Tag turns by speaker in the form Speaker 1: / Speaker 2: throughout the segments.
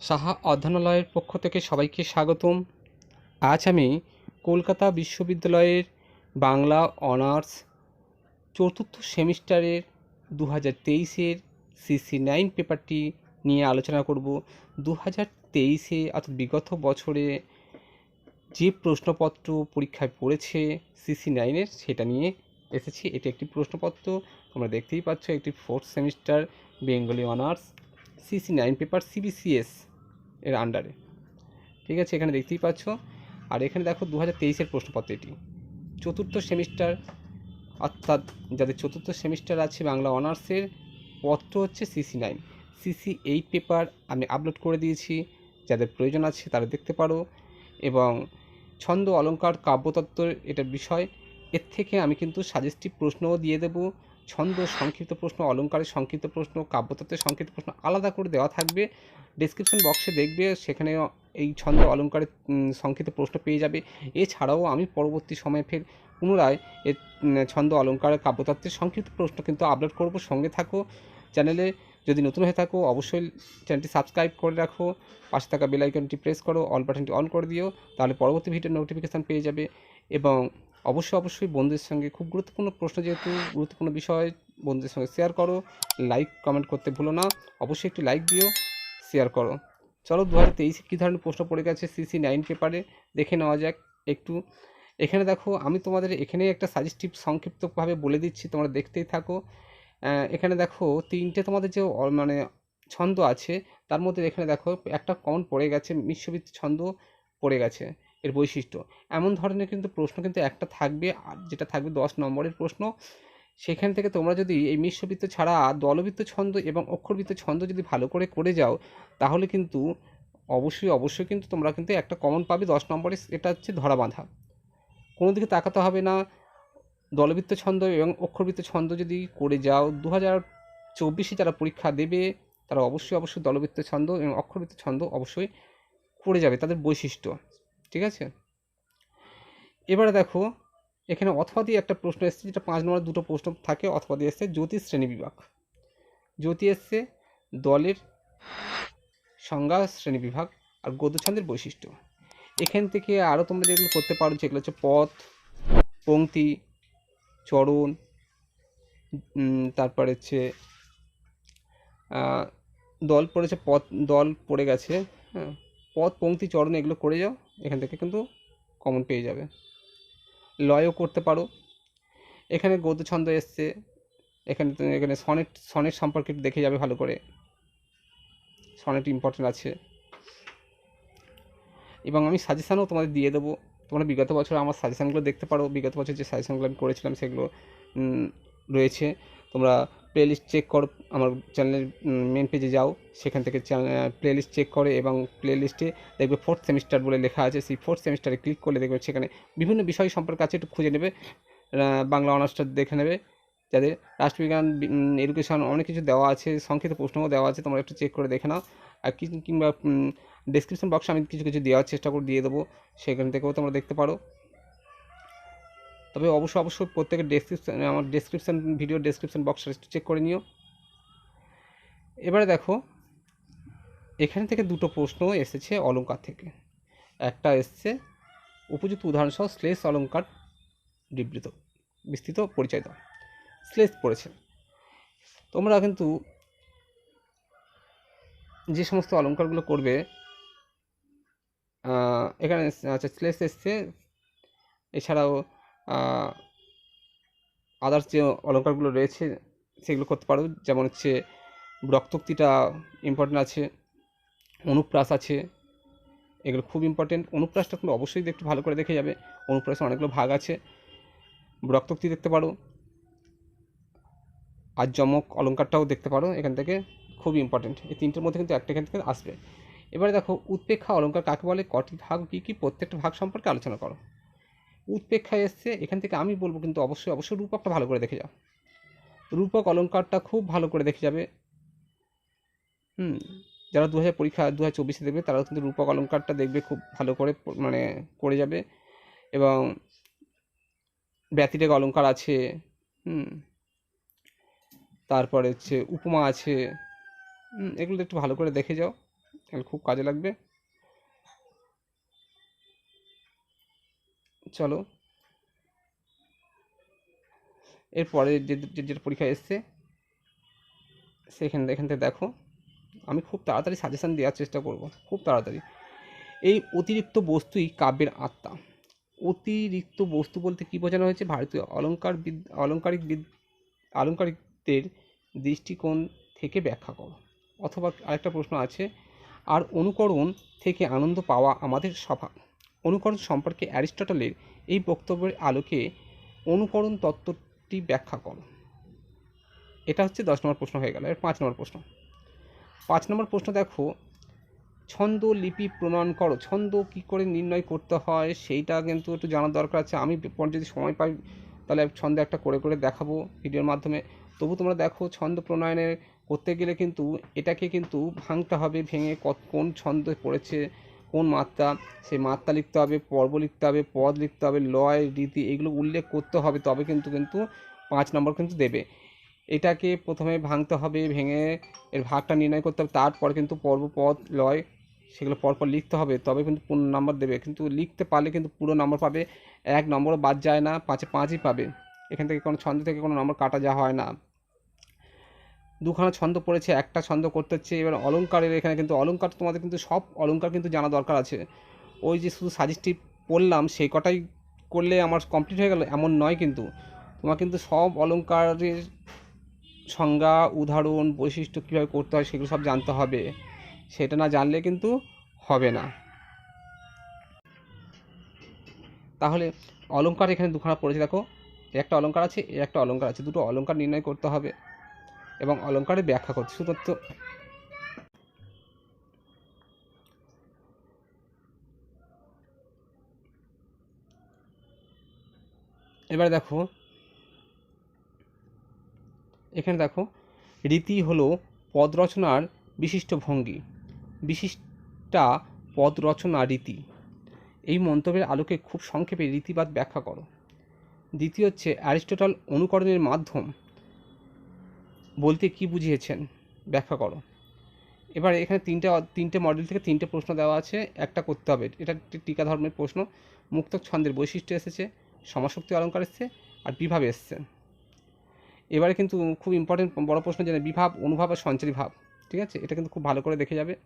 Speaker 1: সাহা অধ্যয়নালয়ের পক্ষ থেকে সবাইকে স্বাগতম। আজ আমি কলকাতা বিশ্ববিদ্যালয়ের বাংলা অনার্স চতুর্থ সেমিস্টারের দু হাজার তেইশের সিসি নাইন পেপারটি নিয়ে আলোচনা করব। দু হাজার তেইশে অর্থাৎ বিগত বছরে যে প্রশ্নপত্র পরীক্ষায় পড়েছে সিসি নাইনের, সেটা নিয়ে এসেছি। এটি একটি প্রশ্নপত্র, তোমরা দেখতেই পাচ্ছ, একটি fourth semester Bengali honours. CC nine paper CBCS এর আন্ডারে। ঠিক আছে, এখানে দেখতেই পাচ্ছ। আর এখানে দেখো দু হাজার তেইশের প্রশ্নপত্র এটি। চতুর্থ সেমিস্টার, অর্থাৎ যাদের চতুর্থ সেমিস্টার আছে বাংলা অনার্সের, পত্র হচ্ছে CC nine. CC eight paper আমি আপলোড করে দিয়েছি। যাদের প্রয়োজন আছে তারা দেখতে পারো। এবং ছন্দ, অলঙ্কার কাব্যতত্ত্বের এটা বিষয়, এর থেকে আমি কিন্তু সাজেস্টিভ প্রশ্নও দিয়ে দেবো। ছন্দ সংক্ষিপ্ত প্রশ্ন অলঙ্কারের সংক্ষিপ্ত প্রশ্ন কাব্যতত্ত্বের সংক্ষিপ্ত প্রশ্ন আলাদা করে দেওয়া থাকবে। ডেসক্রিপশন বক্সে দেখবে সেখানে এই ছন্দ অলঙ্কারের সংক্ষিপ্ত প্রশ্ন পেয়ে যাবে। এছাড়াও আমি পরবর্তী সময়ে ফের পুনরায় উম, ছন্দ অলঙ্কার কাব্যতত্ত্বের সংক্ষিপ্ত প্রশ্ন কিন্তু আপলোড করব। সঙ্গে থাকো। চ্যানেলে যদি নতুন হয়ে থাকো অবশ্যই চ্যানেলটি সাবস্ক্রাইব করে রাখো। পাশে থাকা বেল আইকনটি প্রেস করো অল বাটনটি অন করে দিও। তাহলে পরবর্তী ভিডিওর নোটিফিকেশান পেয়ে যাবে এবং অবশ্যই অবশ্যই বন্ধুদের সঙ্গে খুব গুরুত্বপূর্ণ প্রশ্ন যেহেতু, গুরুত্বপূর্ণ বিষয়, বন্ধুদের সঙ্গে শেয়ার করো লাইক কমেন্ট করতে ভুলো না। অবশ্যই একটি লাইক দিও শেয়ার করো। চলো দু হাজার তেইশে কী ধরনের প্রশ্ন পড়ে গেছে সিসি নাইন পেপারে দেখে নেওয়া যাক একটু। এখানে দেখো, আমি তোমাদের এখানে একটা সাজেস্টিভ সংক্ষিপ্তভাবে বলে দিচ্ছি, তোমরা দেখতেই থাকো। এখানে দেখো, তিনটে তোমাদের যে মানে ছন্দ আছে, তার মধ্যে এখানে দেখো, একটা কমন পড়ে গেছে, মিশ্রবৃত্তি ছন্দ পড়ে গেছে। এর বৈশিষ্ট্য। এমন ধরনের কিন্তু প্রশ্ন কিন্তু একটা থাকবে, আর যেটা থাকবে দশ নম্বরের প্রশ্ন। সেখান থেকে তোমরা যদি এই মিশ্রবৃত্ত ছাড়া দলবৃত্ত ছন্দ এবং অক্ষরবৃত্ত ছন্দ যদি ভালো করে করে যাও, তাহলে কিন্তু অবশ্যই অবশ্যই কিন্তু তোমরা কিন্তু একটা কমন পাবে দশ নম্বরে এটা হচ্ছে ধরা বাঁধা। কোনো দিকে তাকাতে হবে না। দলবৃত্ত ছন্দ এবং অক্ষরবৃত্ত ছন্দ যদি করে যাও দু হাজার চব্বিশে যারা পরীক্ষা দেবে, তারা অবশ্যই অবশ্যই দলবৃত্ত ছন্দ এবং অক্ষরবৃত্ত ছন্দ অবশ্যই করে যাবে, তাদের বৈশিষ্ট্য। ঠিক আছে? এবারে দেখো, এখানে অথবা দিয়ে একটা প্রশ্ন এসছে, যেটা পাঁচ নম্বর দুটো প্রশ্ন থাকে, অথবা দিয়ে এসছে, জ্যোতিষ শ্রেণি বিভাগ। জ্যোতি এসছে দলের সংজ্ঞা শ্রেণি বিভাগ আর গদ্যছন্দের বৈশিষ্ট্য। এখান থেকে আরও তোমরা যেগুলো করতে পারো, যেগুলো হচ্ছে পথ পংক্তি চরণ তারপরে হচ্ছে দল পড়েছে, পথ, দল পড়ে গেছে হ্যাঁ পথ পংক্তি চরণ এগুলো করে যাও, এখান থেকে কিন্তু কমন পেয়ে যাবে। লয়ও করতে পারো। এখানে গদ্য ছন্দ এসছে। এখানে এখানে সনেট সনেট সম্পর্কে দেখে যাবে ভালো করে। সনেট ইম্পর্টেন্ট আছে। এবং আমি সাজেশানও তোমাদের দিয়ে দেবো। তোমরা বিগত বছর আমার সাজেশানগুলো দেখতে পারো। বিগত বছর যে সাজেশানগুলো আমি করেছিলাম সেগুলো রয়েছে। তোমরা প্লেলিস্ট চেক করো, আমার চ্যানেলের মেন পেজে যাও, সেখান থেকে প্লেলিস্ট চেক করে এবং প্লেলিস্টে দেখবে ফোর্থ সেমিস্টার বলে লেখা আছে, সেই ফোর্থ সেমিস্টারে ক্লিক করলে দেখবে সেখানে বিভিন্ন বিষয় সম্পর্কে আছে, একটু খুঁজে নেবে বাংলা অনার্সটা দেখে নেবে, যাদের রাষ্ট্রবিজ্ঞান এডুকেশন অনেক কিছু দেওয়া আছে, সংক্ষিপ্ত প্রশ্নও দেওয়া আছে, তোমরা একটু চেক করে দেখে নাও, আর কিংবা ডেসক্রিপশন বক্সে আমি কিছু কিছু দেওয়ার চেষ্টা করে দিয়ে দেবো, সেখান থেকেও তোমরা দেখতে পারো। তবে অবশ্যই অবশ্যই প্রত্যেকের ডেসক্রিপশন আমার ডেসক্রিপশন ভিডিও ডেসক্রিপশন বক্সটা একটু চেক করে নিও। এবারে দেখো, এখান থেকে দুটো প্রশ্ন এসেছে অলংকার থেকে। একটা এসছে, উপযুক্ত উদাহরণসহ শ্লেষ অলঙ্কার বিবৃত, বিস্তৃত পরিচয় দাও। শ্লেষ পড়েছে। তোমরা কিন্তু যে সমস্ত অলংকারগুলো করবে এখানে আচ্ছা শ্লেষ এসছে, এছাড়াও আদার্স যে অলঙ্কারগুলো রয়েছে, সেগুলো করতে পারো। যেমন হচ্ছে রক্তোক্তিটা ইম্পর্টেন্ট আছে, অনুপ্রাস আছে, এগুলো খুব ইম্পর্টেন্ট অনুপ্রাসটা তুমি অবশ্যই একটু ভালো করে দেখে যাবে। অনুপ্রাসে অনেকগুলো ভাগ আছে। রক্তোক্তি দেখতে পারো। আর যমক অলঙ্কারটাও দেখতে পারো এখান থেকে। খুব ইম্পর্টেন্ট এই তিনটের মধ্যে কিন্তু একটা এখান থেকে আসবে। এবারে দেখো, উৎপেক্ষা অলঙ্কার কাকে বলে? কটি ভাগ, কী কী প্রত্যেকটা ভাগ সম্পর্কে আলোচনা করো। উৎপেক্ষায় এসছে, এখান থেকে আমি বলব কিন্তু অবশ্যই অবশ্যই রূপকটা ভালো করে দেখে যাও। রূপক অলঙ্কারটা খুব ভালো করে দেখে যাবে। হুম, যারা দু হাজার পরীক্ষা দু হাজার চব্বিশে দেখবে, তারাও কিন্তু রূপক অলঙ্কারটা দেখবে খুব ভালো করে মানে করে যাবে। এবং ব্যতিরেক অলঙ্কার আছে, হুম। তারপরে হচ্ছে উপমা আছে এগুলো একটু ভালো করে দেখে যাও খুব কাজে লাগবে। চলো। এরপরে যে যেটা পরীক্ষা এসছে, সেখানে, এখান থেকে দেখো। আমি খুব তাড়াতাড়ি সাজেশান দেওয়ার চেষ্টা করব, খুব তাড়াতাড়ি। এই অতিরিক্ত বস্তুই কাব্যের আত্মা। অতিরিক্ত বস্তু বলতে কী বোঝানো হয়েছে? ভারতীয় অলঙ্কার বিদ, অলঙ্কারিক বিদ আলঙ্কারিকদের দৃষ্টিকোণ থেকে ব্যাখ্যা করো। অথবা আরেকটা প্রশ্ন আছে, আর অনুকরণ থেকে আনন্দ পাওয়া আমাদের স্বভাব? অনুকরণ সম্পর্কে অ্যারিস্টটলের এই বক্তব্যের আলোকে অনুকরণ তত্ত্বটি ব্যাখ্যা করো। এটা হচ্ছে দশ নম্বর প্রশ্ন হয়ে গেল। এর পাঁচ নম্বর প্রশ্ন। পাঁচ নম্বর প্রশ্ন দেখো, ছন্দ লিপি প্রণয়ন করো। ছন্দ কি করে নির্ণয় করতে হয় সেইটা কিন্তু একটু জানার দরকার আছে। আমি পরে যদি সময় পাই, তাহলে ছন্দ একটা করে করে দেখাবো ভিডিওর মাধ্যমে। তবু তোমরা দেখো, ছন্দ প্রণয়নের করতে গেলে কিন্তু এটাকে কিন্তু ভাঙতে হবে, ভেঙে কত কোন ছন্দ পড়েছে কোন মাত্রা, সেই মাত্রা লিখতে হবে, পর্ব লিখতে হবে, পদ লিখতে হবে, লয়, রীতি এগুলো উল্লেখ করতে হবে, তবে কিন্তু কিন্তু পাঁচ নম্বর কিন্তু দেবে। এটাকে প্রথমে ভাঙতে হবে, ভেঙে এর ভাগটা নির্ণয় করতে হবে, তারপর কিন্তু পর্ব, পদ, লয় সেগুলো পরপর লিখতে হবে, তবে কিন্তু পূর্ণ নাম্বার দেবে। কিন্তু লিখতে পারলে কিন্তু পুরো নাম্বার পাবে, এক নম্বরও বাদ যায় না, পাঁচে পাঁচই পাবে। এখান থেকে কোনো ছন্দ থেকে কোনো নম্বর কাটা যা হয় না। দুখানা ছন্দ পড়েছে, একটা ছন্দ করতে হচ্ছে। এবার অলঙ্কারের এখানে কিন্তু অলঙ্কার তোমাদের কিন্তু সব অলঙ্কার কিন্তু জানা দরকার আছে। ওই যে শুধু সাজেস্টিভ পড়লাম, সেই কটাই করলে আমার কমপ্লিট হয়ে গেল, এমন নয় কিন্তু। তোমার কিন্তু সব অলঙ্কারের সংজ্ঞা, উদাহরণ, বৈশিষ্ট্য কীভাবে করতে হয় সেগুলো সব জানতে হবে। সেটা না জানলে কিন্তু হবে না। তাহলে অলঙ্কার এখানে দুখানা পড়েছে, দেখো। একটা অলঙ্কার আছে, একটা অলঙ্কার আছে। দুটো অলঙ্কার নির্ণয় করতে হবে। এবং অলঙ্কারে ব্যাখ্যা করতে শুধুমাত্র এবারে দেখো, এখানে দেখো, রীতি হলো পদ রচনার বিশিষ্ট ভঙ্গি। বিশিষ্টা পদ রচনা রীতি। এই মন্তব্যের আলোকে খুব সংক্ষেপে রীতিবাদ ব্যাখ্যা করো। দ্বিতীয় হচ্ছে অ্যারিস্টটল অনুকরণের মাধ্যম। বলতে কি বুঝিয়েছেন? ব্যাখ্যা করো। এবার এখানে তিনটে তিনটে মডেল থেকে তিনটে প্রশ্ন দেওয়া আছে, একটা করতে হবে। এটা টিকা ধর্মের প্রশ্ন। মুক্তক ছন্দের বৈশিষ্ট্য এসেছে, সমাশক্তি অলঙ্কার এসেছে, আর বিভাব এসেছে। এবারে কিন্তু খুব ইম্পর্টেন্ট বড় প্রশ্ন যেন বিভাব, অনুভাব আর সঞ্চারী ভাব। ঠিক আছে? এটা কিন্তু খুব ভালো করে দেখে যাবে।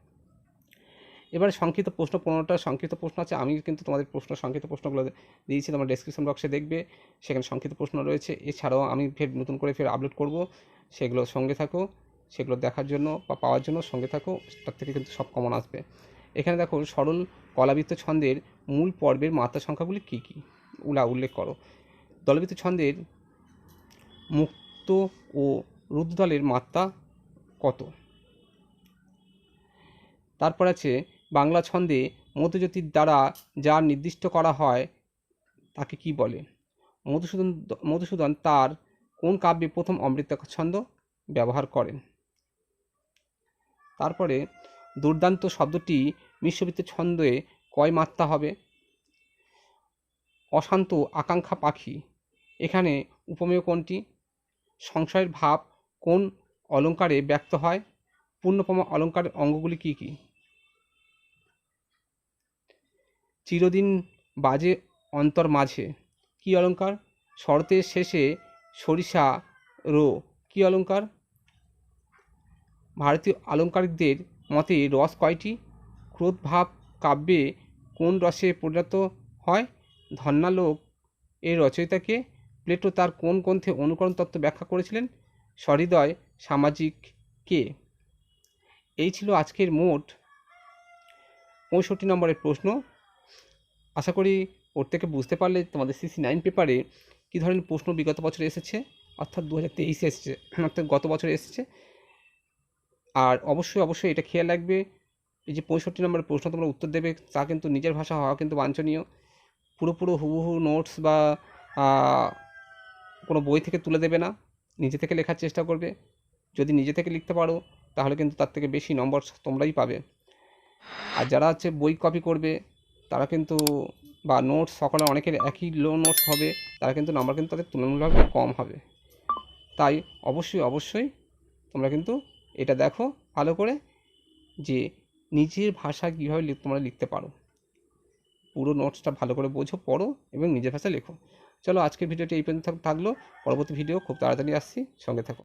Speaker 1: এবারে সংক্ষিপ্ত প্রশ্ন, পনেরোটা সংক্ষিপ্ত প্রশ্ন আছে। আমি কিন্তু তোমাদের প্রশ্ন, সংক্ষিপ্ত প্রশ্নগুলো দিয়েছি, তোমরা ডেসক্রিপশন বক্সে দেখবে। সেখানে সংক্ষিপ্ত প্রশ্ন রয়েছে। এছাড়াও আমি ফের নতুন করে ফের আপলোড করব। সেগুলো সঙ্গে থাকো, সেগুলো দেখার জন্য বা পাওয়ার জন্য সঙ্গে থাকো, তার থেকে কিন্তু সব কমন আসবে। এখানে দেখো সরল কলাবৃত্ত ছন্দের মূল পর্বের মাত্রা সংখ্যাগুলি কী কী? উলা উল্লেখ করো। দলবৃত্ত ছন্দের মুক্ত ও রুদ্রদলের মাত্রা কত? তারপর আছে বাংলা ছন্দে মধ্যজ্যোতির দ্বারা যা নির্দিষ্ট করা হয় তাকে কি বলে? মধুসূদন মধুসূদন তার কোন কাব্যে প্রথম অমৃত ছন্দ ব্যবহার করেন? তারপরে দুর্দান্ত শব্দটি মিশ্রবৃত্ত ছন্দে কয় মাত্রা হবে? অশান্ত আকাঙ্ক্ষা পাখি, এখানে উপমেয় কোনটি? সংশয়ের ভাব কোন অলঙ্কারে ব্যক্ত হয়? পূর্ণপমা অলঙ্কারের অঙ্গগুলি কী কী? চিরদিন বাজে অন্তর মাঝে, কী অলঙ্কার? শরতের শেষে সরিষা রো, কী অলঙ্কার ভারতীয় আলঙ্কারিকদের মতে রস কয়টি? ক্রোধ ভাব কাব্যে কোন রসে পরিণত হয়? ধন্যালোক এর রচয়িতাকে প্লেটো তার কোন গ্রন্থে অনুকরণ তত্ত্ব ব্যাখ্যা করেছিলেন? সহৃদয় সামাজিক কে? এই ছিল আজকের মোট পঁয়ষট্টি নম্বরের প্রশ্ন। আশা করি থেকে বুঝতে পারলে তোমাদের সিসি নাইন পেপারে কী ধরনের প্রশ্ন বিগত বছরে এসেছে? অর্থাৎ দু হাজার তেইশে এসেছে অর্থাৎ গত বছরে এসেছে। আর অবশ্যই অবশ্যই এটা খেয়াল রাখবে, এই যে পঁয়ষট্টি নম্বরের প্রশ্ন তোমরা উত্তর দেবে, তা কিন্তু নিজের ভাষা হওয়া কিন্তু বাঞ্ছনীয়। পুরোপুরো হুবহু নোটস বা কোনো বই থেকে তুলে দেবে না, নিজে থেকে লেখার চেষ্টা করবে। যদি নিজে থেকে লিখতে পারো, তাহলে কিন্তু তার থেকে বেশি নম্বর তোমরাই পাবে। আর যারা হচ্ছে বই কপি করবে, তারা কিন্তু, বা নোটস, সকলে অনেকের একই লো নোটস হবে। তারা কিন্তু নাম্বার কিন্তু তাদের তুলনামূলকভাবে কম হবে। তাই অবশ্যই অবশ্যই তোমরা কিন্তু এটা দেখো ভালো করে যে নিজের ভাষা কীভাবে তোমরা লিখতে পারো। পুরো নোটসটা ভালো করে বোঝো, পড়ো এবং নিজের ভাষায় লেখো। চলো আজকের ভিডিওটি এই পর্যন্ত থাকল। পরবর্তী ভিডিও খুব তাড়াতাড়ি আসছি। সঙ্গে থাকো।